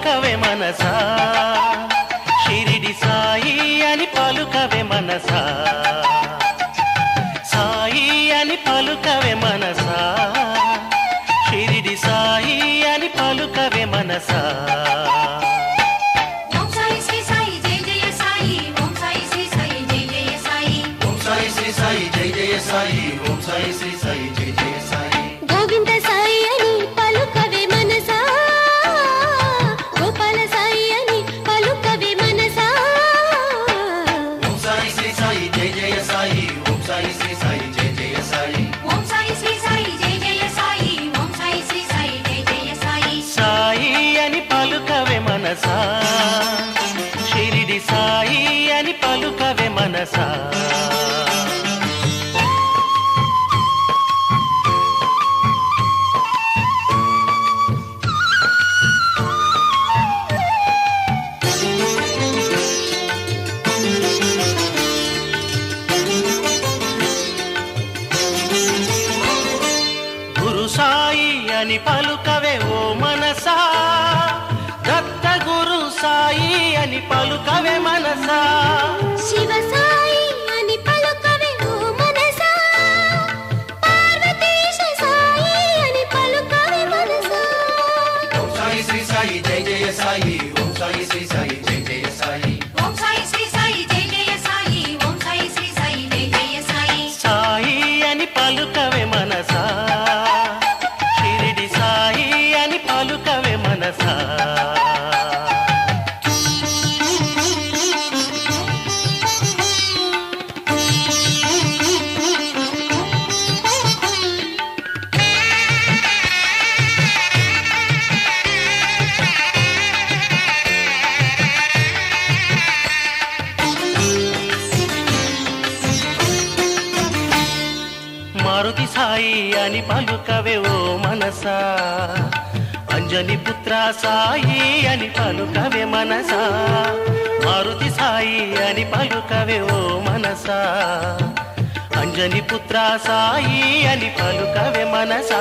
పలుకవే మనసా. షిరిడి సాయి అని పలుకవే మనసా. సాయి అని పలుకవే మనసా. షిరిడి సాయి అని పలుకవే మనసా. సాయి జయ జయ సాయి. ఓం సాయి శ్రీ సాయి జయ జయ పలుకవే మనసా గురు సాయి అని పలుకవే ఓ మనసా. దత్త గురు సాయి అని పలుకవే మనసా. శివ అని మారుతి సాయి అని పలుకవే ఓ మనసా. అంజని పుత్ర సాయి అని పలుకవే మనసా. మారుతి సాయి అని పలుకవే ఓ మనసా. అంజని పుత్ర సాయి అని పలుకవే మనసా.